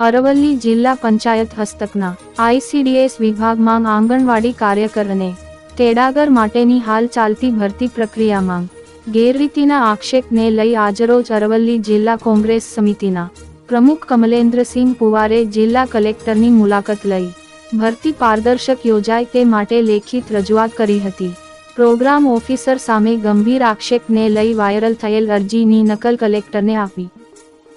અરવલ્લી જિલ્લા પંચાયત હસ્તકના આઈસીડીએસ વિભાગમાં આંગણવાડી કાર્યકર અને તેડાગર માટેની હાલ ચાલતી ભરતી પ્રક્રિયામાં ગેરરીતિના આક્ષેપને લઈ આજરોજ અરવલ્લી જિલ્લા કોંગ્રેસ સમિતિના પ્રમુખ કમલેન્દ્રસિંહ પુવારે જિલ્લા કલેક્ટરની મુલાકાત લઈ ભરતી પારદર્શક યોજાય તે માટે લેખિત રજૂઆત કરી હતી. પ્રોગ્રામ ઓફિસર સામે ગંભીર આક્ષેપને લઈ વાયરલ થયેલ અરજીની નકલ કલેક્ટરને આપી.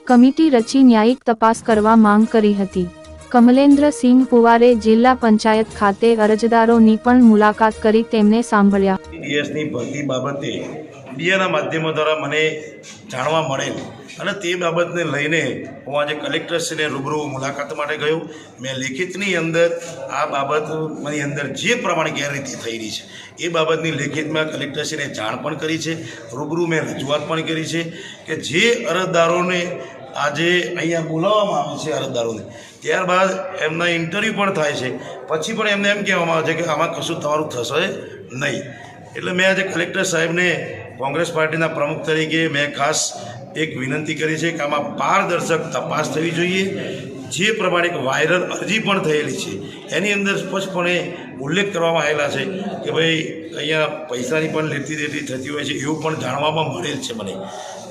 કમિટી રચી ન્યાયિક તપાસ કરવા માંગ કરી હતી. કમલેન્દ્રસિંહ પુવારે જિલ્લા પંચાયત ખાતે અરજદારોની પણ મુલાકાત કરી તેમને સાંભળ્યા. ડીએસની ભરતી બાબતે મીડિયાના માધ્યમો દ્વારા મને જાણવા મળેલ અને તે બાબતને લઈને હું આજે કલેક્ટરશ્રીને રૂબરૂ મુલાકાત માટે ગયો. મેં લેખિતની અંદર આ બાબતની અંદર જે પ્રમાણે ગેરરીતિ થઈ રહી છે, એ બાબતની લેખિતમાં કલેક્ટરશ્રીને જાણ પણ કરી છે. રૂબરૂ મેં રજૂઆત પણ કરી છે કે જે અરજદારોને આજે અહીંયા બોલાવવામાં આવે છે અરજદારોને. ત્યારબાદ એમના ઇન્ટરવ્યૂ પણ થાય છે. પછી પણ એમને એમ કહેવામાં આવે છે કે આમાં કશું તમારું થશે નહીં. એટલે મેં આજે કલેક્ટર સાહેબને કોંગ્રેસ પાર્ટીના પ્રમુખ તરીકે મેં ખાસ એક વિનંતી કરી છે કે આમાં પારદર્શક તપાસ થવી જોઈએ. જે પ્રમાણે વાયરલ અરજી પણ થયેલી છે. એની અંદર સ્પષ્ટપણે ઉલ્લેખ કરવામાં આવેલા છે કે ભાઈ, અહીંયા પૈસાની પણ લેતી દેતી થતી હોય છે, એવું પણ જાણવામાં મળેલ છે મને.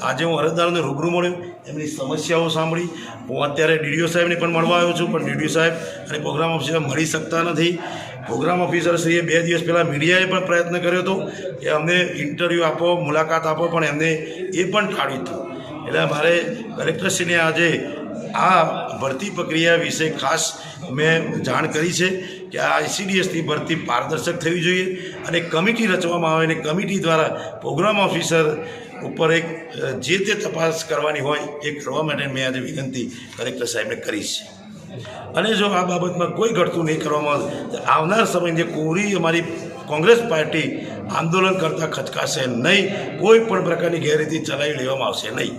આજે હું અરજદારોને રૂબરૂ મળ્યો, એમની સમસ્યાઓ સાંભળી. હું અત્યારે ડીડીઓ સાહેબને પણ મળવા આવ્યો છું, પણ ડીડીઓ સાહેબ અને પ્રોગ્રામ ઓફિસર મળી શકતા નથી. પ્રોગ્રામ ઓફિસરશ્રીએ બે દિવસ પહેલાં મીડિયાએ પણ પ્રયત્ન કર્યો હતો કે અમને ઇન્ટરવ્યૂ આપો, મુલાકાત આપો, પણ એમને એ પણ ટાળ્યું હતું. એટલે મારે કલેક્ટરશ્રીને આજે આ ભરતી પ્રક્રિયા વિશે ખાસ મેં જાણ કરી છે કે આ આઈસીડીએસની ભરતી પારદર્શક થવી જોઈએ અને કમિટી રચવામાં આવે અને કમિટી દ્વારા પ્રોગ્રામ ઓફિસર ઉપર એક જે તે તપાસ કરવાની હોય એ કરવા માટે મેં આજે વિનંતી કલેક્ટર સાહેબને કરી છે. અને જો આ બાબતમાં કોઈ ઘટતું નહીં કરવામાં આવનાર સમયની કોરી અમારી કોંગ્રેસ પાર્ટી આંદોલન કરતાં ખચકાશે નહીં. કોઈ પણ પ્રકારની ગેરરીતિ ચલાવી લેવામાં આવશે નહીં.